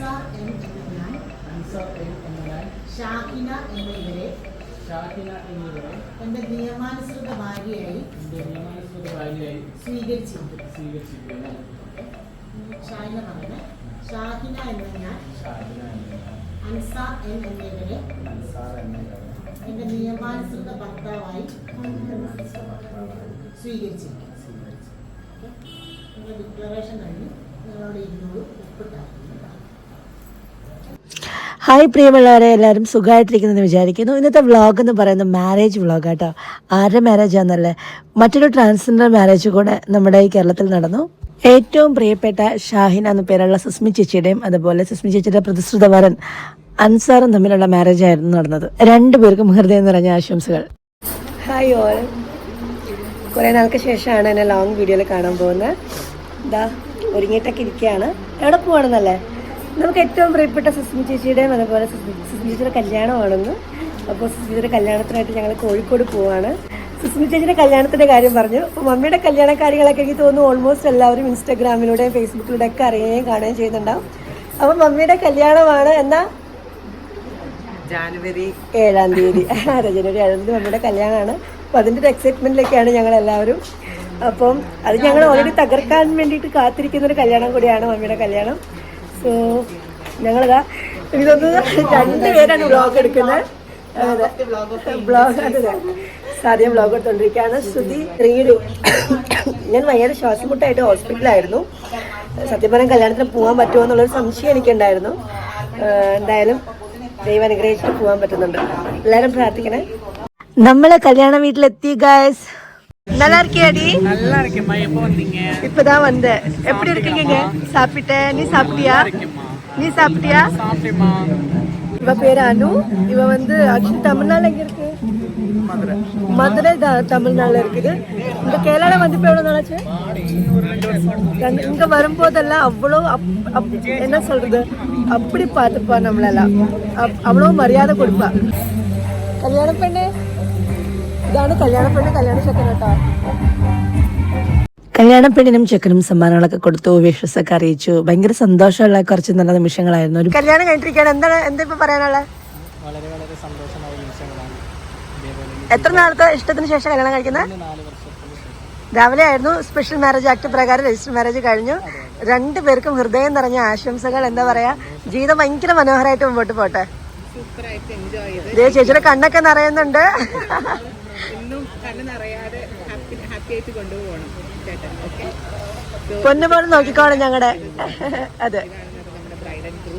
Ansar M എന്ന ഞാൻ Ansar M എന്ന ഞാൻ ഷാഹിന എന്ന ഇവരെ ഷാഹിന എന്നിവരെ എന്റെ നിയമാനുസൃത ഭാര്യയായി എന്റെ നിയമാനുസൃത ഭാര്യയായി സ്വീകരിച്ചിരിക്കുന്നു. സ്വീകരിച്ചിരിക്കുന്നു. ഷാഹിന പറയുന്നത് ഷാഹിന എന്ന ഞാൻ അൻസാർ എം എന്നിവരെ അൻസാർ എന്നിവരെ എന്റെ നിയമാനുസൃത ഭർത്താവായി സ്വീകരിച്ചിരിക്കുന്നു. ഡിക്ലറേഷൻ കഴിഞ്ഞ് നിങ്ങളോട് ഇരുന്നൂറ് ഒപ്പിട്ടായിരുന്നു ഹായ് പ്രിയമുള്ളവരെ എല്ലാവരും സുഖമായിട്ടിരിക്കുന്നെന്ന് വിചാരിക്കുന്നു. ഇന്നത്തെ വ്ളോഗ് എന്ന് പറയുന്നത് മാരേജ് വ്ളോഗ് കേട്ടോ ആരുടെ മാരേജ് ആണെന്നല്ലേ മറ്റൊരു ട്രാൻസ്ജെൻഡർ മാരേജ് കൂടെ നമ്മുടെ ഈ കേരളത്തിൽ നടന്നു. ഏറ്റവും പ്രിയപ്പെട്ട ഷാഹിന എന്ന പേരുള്ള സുസ്മി ചേച്ചിയുടെയും അതുപോലെ സുസ്മി ചേച്ചിയുടെ പ്രതിശ്രുത വരൻ അൻസാറും തമ്മിലുള്ള മാരേജ് ആയിരുന്നു നടന്നത്. രണ്ടുപേർക്കും ഹൃദയം നിറഞ്ഞ ആശംസകൾ. ഹായ് ഓൾ കുറേ നാൾക്ക് ശേഷമാണ് എന്നെ ലോങ് വീഡിയോയിൽ കാണാൻ പോകുന്നത്. ഇതാ ഒരുങ്ങിയിട്ടൊക്കെ ഇരിക്കുകയാണ്. എവിടെ പോവാണെന്നല്ലേ? നമുക്ക് ഏറ്റവും പ്രിയപ്പെട്ട സുസ്മി ചേച്ചിയുടെയും അതുപോലെ സുസ്മി ചേച്ചിയുടെ കല്യാണമാണെന്ന്. അപ്പോൾ സുസ്മി ചേച്ചിയുടെ കല്യാണത്തിനായിട്ട് ഞങ്ങൾ കോഴിക്കോട് പോവാണ്. സുസ്മി ചേച്ചിയുടെ കല്യാണത്തിന്റെ കാര്യം പറഞ്ഞു. അപ്പോൾ മമ്മിയുടെ കല്യാണ കാര്യങ്ങളൊക്കെ എനിക്ക് തോന്നുന്നു ഓൾമോസ്റ്റ് എല്ലാവരും ഇൻസ്റ്റാഗ്രാമിലൂടെയും ഫേസ്ബുക്കിലൂടെയും ഒക്കെ അറിയുകയും കാണുകയും ചെയ്യുന്നുണ്ടാവും. അപ്പോൾ മമ്മിയുടെ കല്യാണമാണ് എന്നാ ജാനുവരി ഏഴാം തീയതി. അതെ ജനുവരി ഏഴാം തീയതി മമ്മിയുടെ കല്യാണമാണ്. അപ്പം അതിന്റെ ഒരു എക്സൈറ്റ്മെന്റിലൊക്കെയാണ് ഞങ്ങൾ എല്ലാവരും അപ്പം അത് ഞങ്ങൾ ഓൾറെഡി തകർക്കാൻ വേണ്ടിയിട്ട് കാത്തിരിക്കുന്ന ഒരു കല്യാണം കൂടിയാണ് മമ്മിയുടെ കല്യാണം. സോ ഞങ്ങളിതാ തോന്നുന്നു രണ്ടുപേരാണ് വ്ളോഗ് എടുക്കുന്നത്. ബ്ലോഗ് അതെ. സാധ്യ ബ്ലോഗ് എടുത്തോണ്ടിരിക്കുകയാണ് ശ്രുതി റീഡു. ഞാൻ ഭയങ്കര ശ്വാസമുട്ടായിട്ട് ഹോസ്പിറ്റലായിരുന്നു സത്യം പറഞ്ഞാൽ കല്യാണത്തിന് പോകാൻ പറ്റുമോ എന്നുള്ളൊരു സംശയം എനിക്കുണ്ടായിരുന്നു. എന്തായാലും ദൈവം അനുഗ്രഹിച്ചിട്ട് പോകാൻ പറ്റുന്നുണ്ട്. എല്ലാവരും പ്രാർത്ഥിക്കണേ. നമ്മളെ കല്യാണ വീട്ടിലെത്തി ഗായ്സ് நல்லா இருக்கியாடி நல்லா இருக்கேம்மா எப்போ வந்தீங்க? இப்பதான் வந்தேன். எப்படி இருக்கீங்க சாப்பிட்டேன் நீ சாப்பிட்டியா? நீ சாப்பிட்டியா? சாப்பிட்டேம்மா. இவ பேர் அனு. இவ வந்து ஆக்சுவலி தமிழ்நாடு எங்க இருக்கு? மதுரை. தான் தமிழ்நாடுல இருக்குது. இந்த கேரளா வந்து இப்போ எவ்வளோ நாளாச்சு? இங்க வரும்போதெல்லாம் அவ்வளோ என்ன சொல்றது? அப்படி பார்த்துப்பா நம்மளெல்லாம். அவ்வளோ மரியாதை கொடுப்பா. கல்யாணம் பெண்ணு. ഇതാണ് കല്യാണ പെണ്ണ് കല്യാണ ചെക്കൻ കേട്ടോ. കല്യാണപ്പെണ്ണിനും ചെക്കനും സമ്മാനങ്ങളൊക്കെ കൊടുത്തു വിശ്വസൊക്കെ അറിയിച്ചു. ഭയങ്കര സന്തോഷമുള്ള കുറച്ച് നല്ല നിമിഷങ്ങളായിരുന്നു. ഒരു കല്യാണം കഴിഞ്ഞിരിക്കുകയാണ്. എന്താണ് എന്താ ഇപ്പൊ പറയാനുള്ളത്? വളരെ വളരെ സന്തോഷമായ നിമിഷങ്ങളാണ് ഇതേപോലെ എത്ര നാളത്തെ ഇഷ്ടത്തിന് ശേഷം കല്യാണം കഴിക്കുന്നത്? നാല് വർഷത്തിന് ശേഷം. രാവിലെ ആയിരുന്നു. സ്പെഷ്യൽ മാരേജ് ആക്ട് പ്രകാരം രജിസ്റ്റർ മാരേജ് കഴിഞ്ഞു. രണ്ടുപേർക്കും ഹൃദയം നിറഞ്ഞ ആശംസകൾ. എന്താ പറയാ? ജീവിതം ഭയങ്കര മനോഹരമായിട്ട് മുമ്പോട്ട് പോട്ടെ. സൂപ്പറായിട്ട് എൻജോയ് ചെയ്ത്. ദേ ചേച്ചിയുടെ കണ്ണൊക്കെ നിറയുന്നുണ്ട്. കണ്ണ് നിറയാതെ ഹാപ്പി ഹാപ്പി ആയിട്ട് കൊണ്ടുപോകണം ചേട്ടൻ ഓക്കെ പൊന്നു പോലെ നോക്കിക്കോണം ഞങ്ങളുടെ അതെ ബ്രൈഡ് ആൻഡ് ക്രൂ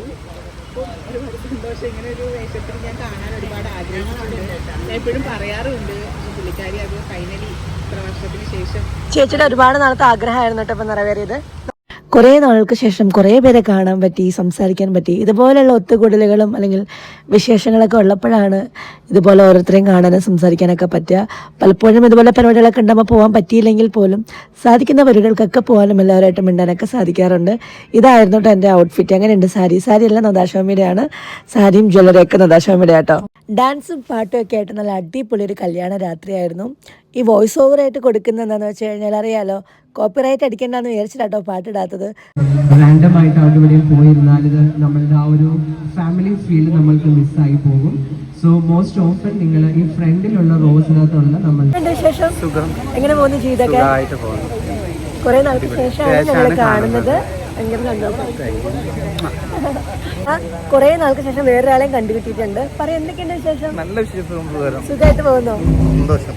ഒരുപാട് സന്തോഷം. ഇങ്ങനെ ഒരു വേഷത്തിൽ ഞാൻ കാണാൻ ഒരുപാട് ആഗ്രഹിച്ചിട്ടുണ്ട് ഞാൻ എപ്പോഴും പറയാറുണ്ട് പുള്ളിക്കാരി അത് ഫൈനലി ഇത്ര വർഷത്തിന് ശേഷം ചേച്ചിയുടെ ഒരുപാട് നാളത്തെ ആഗ്രഹമായിരുന്നു കേട്ടോ ഇപ്പൊ നിറവേറിയത്. കുറേ നാളുകൾക്ക് ശേഷം കുറേ പേരെ കാണാൻ പറ്റി സംസാരിക്കാൻ പറ്റി. ഇതുപോലെയുള്ള ഒത്തുകൂടലുകളും അല്ലെങ്കിൽ വിശേഷങ്ങളൊക്കെ ഉള്ളപ്പോഴാണ് ഇതുപോലെ ഓരോരുത്തരെയും കാണാനും സംസാരിക്കാനൊക്കെ പറ്റുക. പലപ്പോഴും ഇതുപോലെ പരിപാടികളൊക്കെ ഉണ്ടാകുമ്പോൾ പോകാൻ പറ്റിയില്ലെങ്കിൽ പോലും സാധിക്കുന്ന പരിപാടികൾക്കൊക്കെ പോകാനും എല്ലാവരുമായിട്ട് മിണ്ടാനൊക്കെ സാധിക്കാറുണ്ട്. ഇതായിരുന്നു കേട്ടോ എന്റെ ഔട്ട്ഫിറ്റ് അങ്ങനെയുണ്ട് സാരി. സാരി എല്ലാം നദാശോമിയുടെയാണ്. സാരിയും ജ്വല്ലറിയൊക്കെ നദാശോമിയുടെ കേട്ടോ. ഡാൻസും പാട്ടും ഒക്കെ ആയിട്ട് നല്ല അടിപൊളി ഒരു കല്യാണ രാത്രിയായിരുന്നു ഈ വോയിസ് ഓവറായിട്ട് കൊടുക്കുന്ന എന്താണെന്ന് വെച്ച് കഴിഞ്ഞാൽ അറിയാലോ കോപ്പിറൈറ്റ് അടിക്കേണ്ടെന്ന് വിചാരിച്ചിട്ടാട്ടോ പാട്ടിടാത്തത്. റാൻഡം ആയിട്ട് അവിടെ ഇവിടെയും പോയിരുന്നാൽ ഇത് നമ്മളുടെ ആ ഒരു ഫാമിലി ഫീൽ നമ്മൾക്ക് മിസ്സായി പോകും. സോ മോസ്റ്റ് ഓഫൻ നിങ്ങൾ ഈ ഫ്രണ്ടിലുള്ള റോസിനകത്തുള്ള നമ്മൾ എങ്ങനെ പോകുന്നു ചെയ്തൊക്കെ കുറെ നാൾക്ക് ശേഷമാണ് ഞങ്ങൾ കാണുന്നത്. ഭയങ്കര സന്തോഷം. ആ, കുറെ നാൾക്ക് ശേഷം വേറൊരാളെയും കണ്ടുപിട്ടിട്ടുണ്ട് പറയാം എന്തൊക്കെയുണ്ട് വിശേഷം? നല്ല വിശേഷം സുഖമായിട്ട് പോകുന്നു? സന്തോഷം.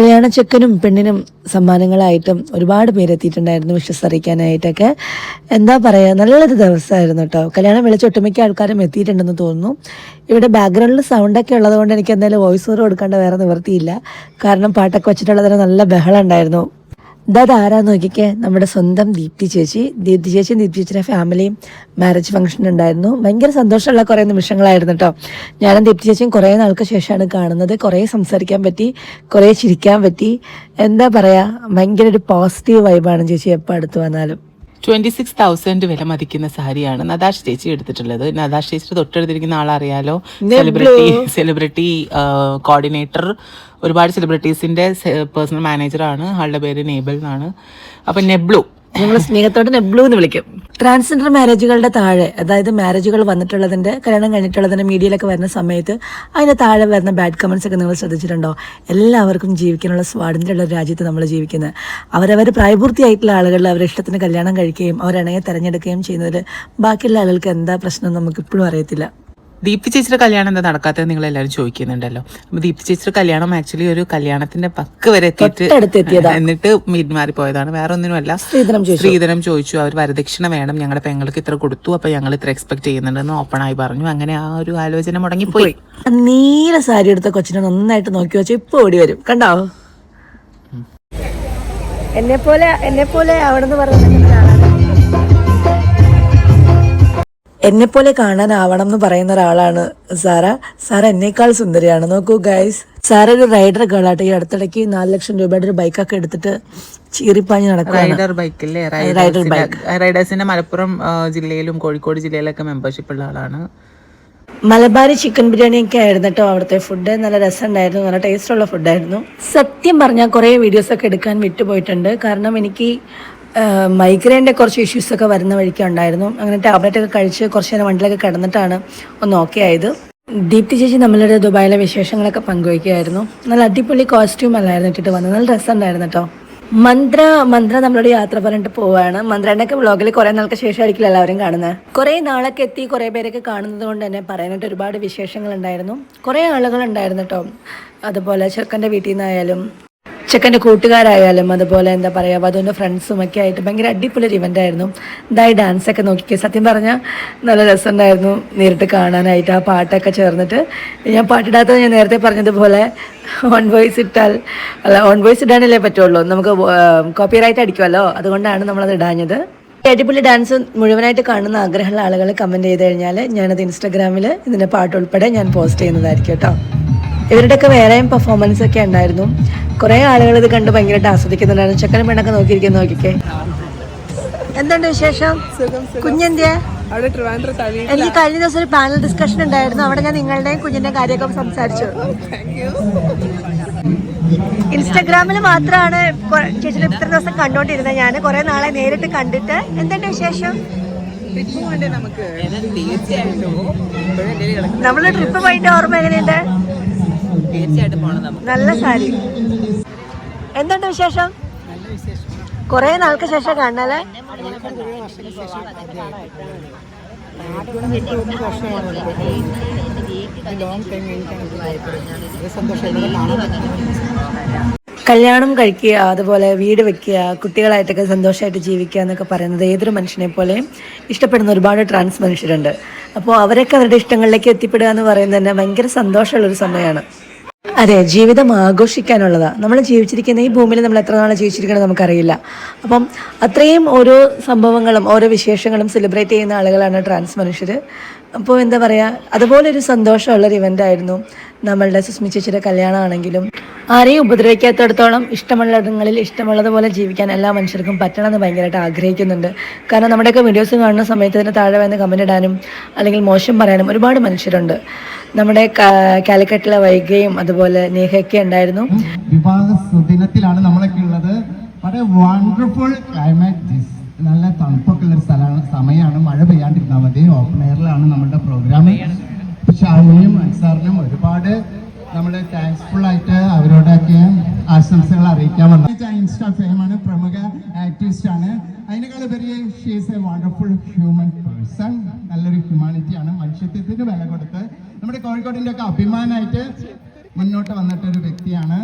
കല്യാണ ചെക്കനും പെണ്ണിനും സമ്മാനങ്ങളായിട്ടും ഒരുപാട് പേരെത്തിയിട്ടുണ്ടായിരുന്നു വിശ്വസ് അറിയിക്കാനായിട്ടൊക്കെ എന്താ പറയുക നല്ലൊരു ദിവസമായിരുന്നു കേട്ടോ. കല്യാണം വിളിച്ച് ഒട്ടുമിക്ക ആൾക്കാരും എത്തിയിട്ടുണ്ടെന്ന് തോന്നുന്നു. ഇവിടെ ബാക്ക്ഗ്രൗണ്ടിൽ സൗണ്ടൊക്കെ ഉള്ളതുകൊണ്ട് എനിക്ക് എന്തായാലും വോയിസ് ഓവർ കൊടുക്കേണ്ട വേറെ നിവൃത്തിയില്ല. കാരണം പാട്ടൊക്കെ വെച്ചിട്ടുള്ളതിന് നല്ല ബഹളം ഉണ്ടായിരുന്നു. ഇതാത് ആരാ നോക്കിക്കേ? നമ്മുടെ സ്വന്തം ദീപ്തി ചേച്ചി. ദീപ്തി ചേച്ചി ദീപ്തി ചേച്ചിയുടെ ഫാമിലിയും മാരേജ് ഫംഗ്ഷൻ ഉണ്ടായിരുന്നു. ഭയങ്കര സന്തോഷമുള്ള കുറേ നിമിഷങ്ങളായിരുന്നു കേട്ടോ ഞാനും ദീപ്തി ചേച്ചിയും കുറേ നാൾക്ക് ശേഷമാണ് കാണുന്നത്. കുറേ സംസാരിക്കാൻ പറ്റി കുറേ ചിരിക്കാൻ പറ്റി. എന്താ പറയുക ഭയങ്കര ഒരു പോസിറ്റീവ് വൈബാണ് ചേച്ചി എപ്പോൾ അടുത്ത് വന്നാലും. ട്വന്റി സിക്സ് തൗസൻഡ് വില മതിക്കുന്ന സാരിയാണ് നദാഷ് ചേച്ചി എടുത്തിട്ടുള്ളത്. നദാഷ് ചേച്ചിയുടെ തൊട്ടടുത്തിരിക്കുന്ന ആളറിയാലോ? സെലിബ്രിറ്റി സെലിബ്രിറ്റി കോർഡിനേറ്റർ ഒരുപാട് സെലിബ്രിറ്റീസിന്റെ പേഴ്സണൽ മാനേജറാണ് ആളുടെ പേര് നേബിൾ എന്നാണ്. അപ്പം നെബ്ലു ഞങ്ങൾ സ്നേഹത്തോടെ നെബ്ലൂ എന്ന് വിളിക്കും. ട്രാൻസ്ജെൻഡർ മാരേജുകളുടെ താഴെ അതായത് മാരേജുകൾ വന്നിട്ടുള്ളതിന്റെ കല്യാണം കഴിഞ്ഞിട്ടുള്ളതിന്റെ മീഡിയയിലൊക്കെ വരുന്ന സമയത്ത് അതിന്റെ താഴെ വരുന്ന ബാഡ് കമന്റ്സ് ഒക്കെ നിങ്ങൾ ശ്രദ്ധിച്ചിട്ടുണ്ടോ? എല്ലാവർക്കും ജീവിക്കാനുള്ള സ്വാതന്ത്ര്യമുള്ള രാജ്യത്ത് നമ്മൾ ജീവിക്കുന്നത്. അവരവർ പ്രായപൂർത്തിയായിട്ടുള്ള ആളുകൾ അവരുടെ ഇഷ്ടത്തിന് കല്യാണം കഴിക്കുകയും അവരണയെ തിരഞ്ഞെടുക്കുകയും ചെയ്യുന്നതിൽ ബാക്കിയുള്ള ആളുകൾക്ക് എന്താ പ്രശ്നം നമുക്ക് ഇപ്പോഴും അറിയത്തില്ല. ദീപ്തി ചേച്ചിയുടെ കല്യാണം എന്താ നടക്കാത്തത് നിങ്ങൾ എല്ലാവരും ചോദിക്കുന്നുണ്ടല്ലോ. അപ്പൊ ദീപ്തി ചേച്ചിയുടെ കല്യാണം ആക്ച്വലി ഒരു കല്യാണത്തിന്റെ പക്ക് വരെ എത്തിയിട്ട് എന്നിട്ട് മീറ്റ് പോയതാണ്. വേറെ ഒന്നുമല്ല സ്ത്രീധനം ചോദിച്ചു. അവർ വരദക്ഷിണ വേണം. ഞങ്ങളുടെ പെങ്ങൾക്ക് ഇത്ര കൊടുത്തു. അപ്പൊ ഞങ്ങൾ ഇത്ര എക്സ്പെക്ട് ചെയ്യുന്നുണ്ടെന്ന് ഓപ്പൺ ആയി പറഞ്ഞു. അങ്ങനെ ആ ഒരു ആലോചന മുടങ്ങി പോയി. നീല സാരി എടുത്ത കൊച്ചിനെ നന്നായിട്ട് നോക്കി വെച്ചാൽ ഇപ്പൊ ഓടി വരും. കണ്ടോ? എന്നെ പോലെ എന്നെ പോലെ അവിടെ നിന്ന് പറയുന്ന എന്നെ പോലെ കാണാനാവണം എന്ന് പറയുന്ന ഒരാളാണ് സാറ. സാറ എന്നേക്കാൾ സുന്ദരിയാണ്. നോക്കൂ ഗൈസ് സാറ ഒരു റൈഡർ ഗേളാട്ടെ ഈ അടുത്തിടയ്ക്ക് നാല് ലക്ഷം രൂപയുടെ ഒരു ബൈക്കൊക്കെ എടുത്തിട്ട് ചീറിപ്പാഞ്ഞ് നടക്കുകയാണ് റൈഡർ ബൈക്കില്ലേ റൈഡർ ബൈക്ക് റൈഡേഴ്സിന്റെ മലപ്പുറം ജില്ലയിലും കോഴിക്കോട് ജില്ലയിലൊക്കെ മെമ്പർഷിപ്പ് ഉള്ള ആളാണ്. മലബാരി ചിക്കൻ ബിരിയാണി ഒക്കെ ആയിരുന്നു കേട്ടോ അവിടുത്തെ ഫുഡ് നല്ല രസമുണ്ടായിരുന്നു. നല്ല ടേസ്റ്റ് ഉള്ള ഫുഡായിരുന്നു സത്യം പറഞ്ഞാൽ കുറേ വീഡിയോസ് ഒക്കെ എടുക്കാൻ വിട്ടുപോയിട്ടുണ്ട്. കാരണം എനിക്ക് മൈഗ്രെയിന്റെ കുറച്ച് ഇഷ്യൂസ് ഒക്കെ വരുന്ന വഴിക്ക് ഉണ്ടായിരുന്നു. അങ്ങനെ ടാബ്ലറ്റ് ഒക്കെ കഴിച്ച് കുറച്ച് നേരം വണ്ടിലൊക്കെ കിടന്നിട്ടാണ് ഒന്ന് ഓക്കെ ആയത്. ദീപ്തി ചേച്ചി നമ്മളുടെ ദുബായിലെ വിശേഷങ്ങളൊക്കെ പങ്കുവയ്ക്കുകയായിരുന്നു. നല്ല അടിപൊളി കോസ്റ്റ്യൂം അല്ലായിരുന്നു ഇട്ടിട്ട് വന്നത്. നല്ല രസമുണ്ടായിരുന്നു കേട്ടോ. മന്ത്ര മന്ത്ര നമ്മളോട് യാത്ര പറഞ്ഞിട്ട് പോവാണ്. മന്ത്രേന്റെയൊക്കെ വ്ളോഗിൽ കുറെ നാൾക്ക് ശേഷമായിരിക്കില്ല എല്ലാവരും കാണുന്നത്? കുറെ നാളൊക്കെ എത്തി കുറേ പേരൊക്കെ കാണുന്നത് കൊണ്ട് തന്നെ പറയാനായിട്ട് ഒരുപാട് വിശേഷങ്ങൾ ഉണ്ടായിരുന്നു. കുറെ ആളുകൾ ഉണ്ടായിരുന്നു കേട്ടോ. അതുപോലെ ചെറുക്കന്റെ വീട്ടിൽ നിന്നായാലും ചെക്കന്റെ കൂട്ടുകാരായാലും അതുപോലെ എന്താ പറയുക വധുവിന്റെ ഫ്രണ്ട്സും ഒക്കെ ആയിട്ട് ഭയങ്കര അടിപൊളി ഒരു ഇവന്റ് ആയിരുന്നു. ഇതായി ഡാൻസ് ഒക്കെ നോക്കിക്കേ. സത്യം പറഞ്ഞാൽ നല്ല രസമുണ്ടായിരുന്നു നേരിട്ട് കാണാനായിട്ട് ആ പാട്ടൊക്കെ ചേർന്നിട്ട്. ഞാൻ പാട്ടിടാത്തത് ഞാൻ നേരത്തെ പറഞ്ഞതുപോലെ ഓൺ വോയിസ് ഇട്ടാൽ അല്ല ഓൺ വോയിസ് ഇടാനല്ലേ പറ്റുള്ളൂ. നമുക്ക് കോപ്പിറൈറ്റ് അടിക്കുമല്ലോ അതുകൊണ്ടാണ് നമ്മളത് ഇടാഞ്ഞത്. അടിപൊളി ഡാൻസ് മുഴുവനായിട്ട് കാണുന്ന ആഗ്രഹമുള്ള ആളുകൾ കമന്റ് ചെയ്ത് കഴിഞ്ഞാൽ ഞാനത് ഇൻസ്റ്റാഗ്രാമിൽ ഇതിന്റെ പാട്ട് ഉൾപ്പെടെ ഞാൻ പോസ്റ്റ് ചെയ്യുന്നതായിരിക്കും കേട്ടോ. ഇവരുടെയൊക്കെ വേറെയും പെർഫോമൻസ് ഒക്കെ ഉണ്ടായിരുന്നു. കുറേ ആളുകൾ ഇത് കണ്ട് ഭയങ്കരമായിട്ട് ആസ്വദിക്കുന്നുണ്ടായിരുന്നു. ചക്കരം പെണ്ണൊക്കെ നോക്കിയിരിക്കുന്നു നോക്കിക്കേ. എന്തുണ്ട് വിശേഷം? കുഞ്ഞെന്തിയാ? എനിക്ക് കഴിഞ്ഞ ദിവസം ഒരു പാനൽ ഡിസ്കഷൻ ഉണ്ടായിരുന്നു. അവിടെ ഞാൻ നിങ്ങളുടെയും കുഞ്ഞിന്റെ കാര്യമൊക്കെ സംസാരിച്ചു. ഇൻസ്റ്റഗ്രാമിൽ മാത്രമാണ് ചേച്ചി ഇത്ര ദിവസം കണ്ടോണ്ടിരുന്നത്. ഞാൻ കുറെ നാളെ നേരിട്ട് കണ്ടിട്ട്. എന്തുണ്ട് വിശേഷം? നമ്മൾ ട്രിപ്പ് പോയിട്ട് ഓർമ്മ എങ്ങനെയുണ്ട്? പോകണം നമുക്ക്. നല്ല സാരി. എന്തുണ്ട് വിശേഷം? കൊറേ നാൾക്ക് ശേഷം കാണാല്ലേ കല്യാണം കഴിക്കുക അതുപോലെ വീട് വെക്കുക കുട്ടികളായിട്ടൊക്കെ സന്തോഷമായിട്ട് ജീവിക്കുക എന്നൊക്കെ പറയുന്നത് ഏതൊരു മനുഷ്യനെ പോലെയും ഇഷ്ടപ്പെടുന്ന ഒരുപാട് ട്രാൻസ് മനുഷ്യരുണ്ട്. അപ്പോൾ അവരൊക്കെ അവരുടെ ഇഷ്ടങ്ങളിലേക്ക് എത്തിപ്പെടുക എന്ന് പറയുന്നത് തന്നെ ഭയങ്കര സന്തോഷമുള്ളൊരു സമയമാണ്. അതെ ജീവിതം ആഘോഷിക്കാനുള്ളതാ. നമ്മൾ ജീവിച്ചിരിക്കുന്ന ഈ ഭൂമിയിൽ നമ്മൾ എത്ര നാളെ ജീവിച്ചിരിക്കണം നമുക്കറിയില്ല. അപ്പം അത്രയും ഓരോ സംഭവങ്ങളും ഓരോ വിശേഷങ്ങളും സെലിബ്രേറ്റ് ചെയ്യുന്ന ആളുകളാണ് ട്രാൻസ് മനുഷ്യർ അപ്പോൾ എന്താ പറയുക അതുപോലെ ഒരു സന്തോഷമുള്ളൊരു ഇവന്റ് ആയിരുന്നു നമ്മളുടെ സുസ്മി ചേച്ചിയുടെ കല്യാണമാണെങ്കിലും. ആരെയും ഉപദ്രവിക്കാത്തടത്തോളം ഇഷ്ടമുള്ളിടങ്ങളിൽ ഇഷ്ടമുള്ളതുപോലെ ജീവിക്കാൻ എല്ലാ മനുഷ്യർക്കും പറ്റണമെന്ന് ഭയങ്കരമായിട്ട് ആഗ്രഹിക്കുന്നുണ്ട്. കാരണം നമ്മുടെയൊക്കെ വീഡിയോസ് കാണുന്ന സമയത്ത് ഇതിന് താഴെ വന്ന് കമന്റ് ഇടാനും അല്ലെങ്കിൽ മോശം പറയാനും ഒരുപാട് മനുഷ്യരുണ്ട്. നമ്മുടെ കാലിക്കട്ടിലെ വൈകയും അതുപോലെ നേഹയൊക്കെ ഉണ്ടായിരുന്നു. വിവാഹ സുദിനത്തിലാണ് നമ്മളൊക്കെ ഉള്ളത്. വളരെ വണ്ടർഫുൾ ക്ലൈമാറ്റ് നല്ല തണുപ്പൊക്കെ ഉള്ള സ്ഥലമാണ് സമയമാണ് മഴ പെയ്യാണ്ടിരുന്നാൽ മതി. ഓപ്പൺ എയറിലാണ് നമ്മുടെ പ്രോഗ്രാം ഷാമിനും അൻസാറിനും ഒരുപാട് നമ്മൾ താങ്ക്സ്ഫുൾ ആയിട്ട് അവരോടൊക്കെ ആശംസകൾ അറിയിക്കാൻ വന്നത് ഇൻസ്റ്റാ ഫെയിമാണ് പ്രമുഖ ആക്ടിവിസ്റ്റ് ആണ്. അതിനേക്കാൾ ഉപരി she's a wonderful human person നല്ലൊരു ഹ്യൂമാനിറ്റി ആണ്. മനുഷ്യത്വത്തിന് വില കൊടുത്ത് നമ്മുടെ കോഴിക്കോടിന്റെ ഒക്കെ അഭിമാനമായിട്ട് മുന്നോട്ട് വന്നിട്ടൊരു വ്യക്തിയാണ്.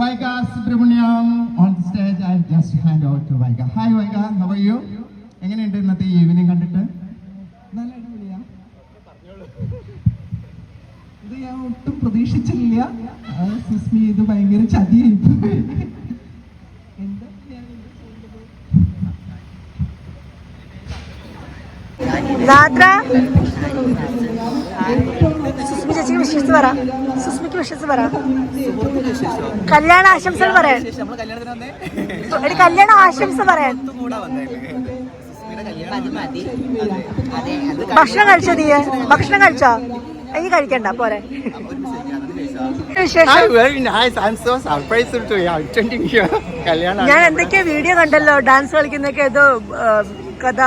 Vaiga Subramaniam on the stage I just hand over to Vaiga hi Vaiga are you എങ്ങനെയുണ്ട് ഇന്നത്തെ ഈവനിങ് കണ്ടിട്ട്? നല്ല അടിപൊളിയാ. ഇത് ഞാൻ ഒട്ടും പ്രതീക്ഷിച്ചില്ല സുസ്മി ഇത് ഭയങ്കര ചതിയായി പോയി. സുസ്മി ചേച്ചിക്ക് വിശ്വസിച്ച് പറ. സുസ്മിക്ക് വിശ്വസിച്ച് പറ. കല്യാണ ആശംസകൾ പറയാൻ. ഒരു കല്യാണ ആശംസ പറയാൻ. ഭക്ഷണം കഴിച്ചോ നീ ഭക്ഷണം കഴിച്ചോ? ഈ കഴിക്കണ്ട പോരെ. ഞാൻ എന്തൊക്കെയാ വീഡിയോ കണ്ടല്ലോ? ഡാൻസ് കളിക്കുന്നൊക്കെ ഏതോ കഥ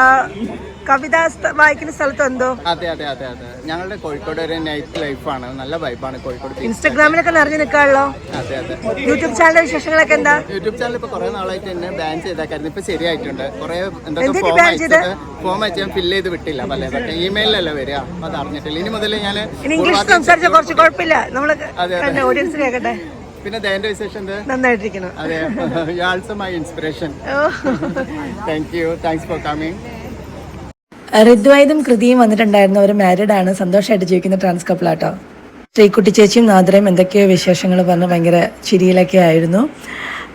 കവിത വായിക്കുന്ന സ്ഥലത്ത് എന്തോ? അതെ അതെ അതെ അതെ. ഞങ്ങളുടെ കോഴിക്കോട് ഒരു നൈറ്റ് ലൈഫാണ് നല്ല വൈബാണ് കോഴിക്കോട്. ഇൻസ്റ്റാഗ്രാമിലൊക്കെ നിറഞ്ഞു നിൽക്കാണല്ലോ. അതെ അതെ. യൂട്യൂബ് ചാനലിന്റെ വിശേഷങ്ങളൊക്കെ എന്താ? യൂട്യൂബ് ചാനൽ ഇപ്പൊ കുറെ നാളായിട്ട് എന്നെ ബാൻ ചെയ്തായിരുന്നു ഇപ്പൊ ശരിയായിട്ടുണ്ട്. കുറെ എന്തൊക്കെ ഫോം അയച്ചാൽ അയച്ചത്? ഫോം അയച്ച് ഞാൻ ഫില്ല് ചെയ്ത് വിട്ടില്ല പലതൊക്കെ ഇമെയിലല്ലേ വരിക? അപ്പൊ അത് അറിഞ്ഞിട്ടില്ല. ഇനി മുതൽ ഞാൻ ഇംഗ്ലീഷ് സംസാരിച്ച കുറച്ച് കുഴപ്പമില്ല. നമ്മൾ. ഓഡിയൻസ് കേൾക്കട്ടെ പിന്നെ ദയന്റെ വിശേഷം എന്ത്? നന്നായിട്ടിരിക്കണം അതെ. You also my inspiration. Thank you thanks for coming ഋദ്വൈതും കൃതിയും വന്നിട്ടുണ്ടായിരുന്നു. അവർ മാരീഡ് ആണ്. സന്തോഷമായിട്ട് ജീവിക്കുന്ന ട്രാൻസ് കപ്പിളാട്ടോ ശ്രീകുട്ടി ചേച്ചിയും നാദ്രയും എന്തൊക്കെയോ വിശേഷങ്ങൾ പറഞ്ഞ് ഭയങ്കര ചിരിയിലൊക്കെ ആയിരുന്നു.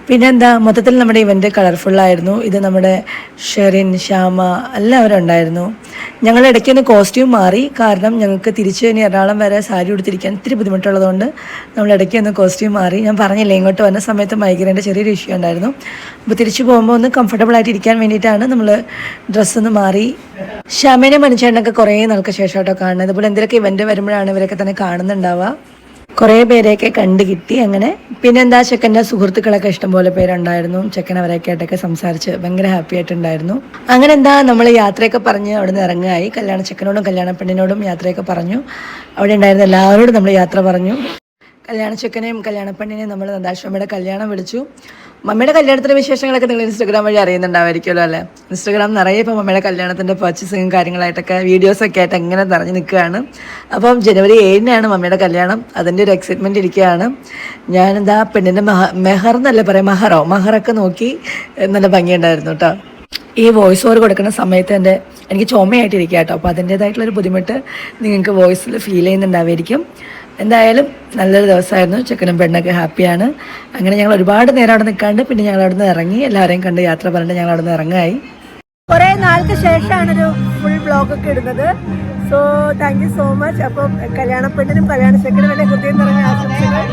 പിന്നെന്താ മൊത്തത്തിൽ നമ്മുടെ ഇവന്റ് കളർഫുള്ളായിരുന്നു ഇത് നമ്മുടെ ഷെറിൻ ശ്യാമ എല്ലാവരും ഉണ്ടായിരുന്നു. ഞങ്ങൾ തന്നെ കോസ്റ്റ്യൂം മാറി. കാരണം ഞങ്ങൾക്ക് തിരിച്ച് ഇനി എറണാകുളം വരെ സാരി ഉടുത്തിരിക്കാൻ ഇത്തിരി ബുദ്ധിമുട്ടുള്ളതുകൊണ്ട് നമ്മൾ ഇടയ്ക്കൊന്ന് കോസ്റ്റ്യൂം മാറി. ഞാൻ പറഞ്ഞില്ല ഇങ്ങോട്ട് വന്ന സമയത്ത് മൈഗ്രേന്റെ ചെറിയൊരു ഇഷ്യൂ ഉണ്ടായിരുന്നു. അപ്പോൾ തിരിച്ചു പോകുമ്പോൾ ഒന്ന് കംഫർട്ടബിൾ ആയിട്ട് ഇരിക്കാൻ വേണ്ടിയിട്ടാണ് നമ്മൾ ഡ്രസ്സൊന്ന് മാറി. ശ്യാമേനെ മനുഷ്യനൊക്കെ കുറേ നാൾക്ക് ശേഷം കേട്ടോ കാണുന്നത്. അതുപോലെ എന്തെങ്കിലുമൊക്കെ ഇവന്റ് വരുമ്പോഴാണ് ഇവരൊക്കെ തന്നെ കാണുന്നുണ്ടാവുക. കുറേ പേരെയൊക്കെ കണ്ടു കിട്ടി അങ്ങനെ. പിന്നെ എന്താ ചെക്കന്റെ സുഹൃത്തുക്കളൊക്കെ ഇഷ്ടംപോലെ പേരുണ്ടായിരുന്നു. ചെക്കൻ അവരൊക്കെ ആയിട്ടൊക്കെ സംസാരിച്ച് ഭയങ്കര ഹാപ്പി ആയിട്ടുണ്ടായിരുന്നു. അങ്ങനെ എന്താ നമ്മൾ യാത്രയൊക്കെ പറഞ്ഞ് അവിടെ നിന്ന് ഇറങ്ങായി. കല്യാണ ചെക്കനോടും കല്യാണ പെണ്ണിനോടും യാത്രയൊക്കെ പറഞ്ഞു. അവിടെ ഉണ്ടായിരുന്ന എല്ലാവരോടും നമ്മൾ യാത്ര പറഞ്ഞു. കല്യാണ ചെക്കനെയും കല്യാണ പെണ്ണിനെയും നമ്മൾ നന്ദാശ്വമയുടെ കല്യാണം വിളിച്ചു. മമ്മിയുടെ കല്യാണത്തിന്റെ വിശേഷങ്ങളൊക്കെ നിങ്ങൾ ഇൻസ്റ്റാഗ്രാം വഴി അറിയുന്നുണ്ടാവായിരിക്കുമല്ലോ അല്ലേ? ഇൻസ്റ്റാഗ്രാം നിറയെ ഇപ്പോൾ മമ്മിയുടെ കല്യാണത്തിന്റെ പർച്ചേസിങ്ങും കാര്യങ്ങളായിട്ടൊക്കെ വീഡിയോസൊക്കെ ആയിട്ട് അങ്ങനെ നിറഞ്ഞു നിൽക്കുകയാണ്. അപ്പം ജനുവരി ഏഴിനാണ് മമ്മിയുടെ കല്യാണം. അതിന്റെ ഒരു എക്സൈറ്റ്മെന്റ് ഇരിക്കുകയാണ്. ഞാനെന്താ പെണ്ണിന്റെ മഹ മെഹർ എന്നല്ലേ പറയാം മഹറോ? മഹറൊക്കെ നോക്കി നല്ല ഭംഗിയുണ്ടായിരുന്നു കേട്ടോ. ഈ വോയിസ് ഓവർ കൊടുക്കുന്ന സമയത്ത് എന്റെ എനിക്ക് ചുമയായിട്ടിരിക്കുക കേട്ടോ അപ്പോൾ അതിന്റേതായിട്ടുള്ളൊരു ബുദ്ധിമുട്ട് നിങ്ങൾക്ക് വോയിസിൽ ഫീൽ ചെയ്യുന്നുണ്ടാവായിരിക്കും എന്തായാലും നല്ലൊരു ദിവസമായിരുന്നു. ചെക്കനും പെണ്ണൊക്കെ ഹാപ്പിയാണ്. അങ്ങനെ ഞങ്ങൾ ഒരുപാട് നേരം അവിടെ നിൽക്കാണ്ട് പിന്നെ ഞങ്ങൾ അവിടെ നിന്ന് ഇറങ്ങി. എല്ലാവരെയും കണ്ട് യാത്ര പറഞ്ഞിട്ട് ഞങ്ങൾ അവിടെ നിന്ന് ഇറങ്ങായി. കുറേ നാൾക്ക് ശേഷമാണ് ഒരു ഫുൾ ബ്ലോഗ് ഒക്കെ ഇടുന്നത്. So thank you so much അപ്പം കല്യാണ പെണ്ണിനും കല്യാണ ചെക്കനും എന്നെ ഹൃദയം നിറഞ്ഞ ആശംസകൾ.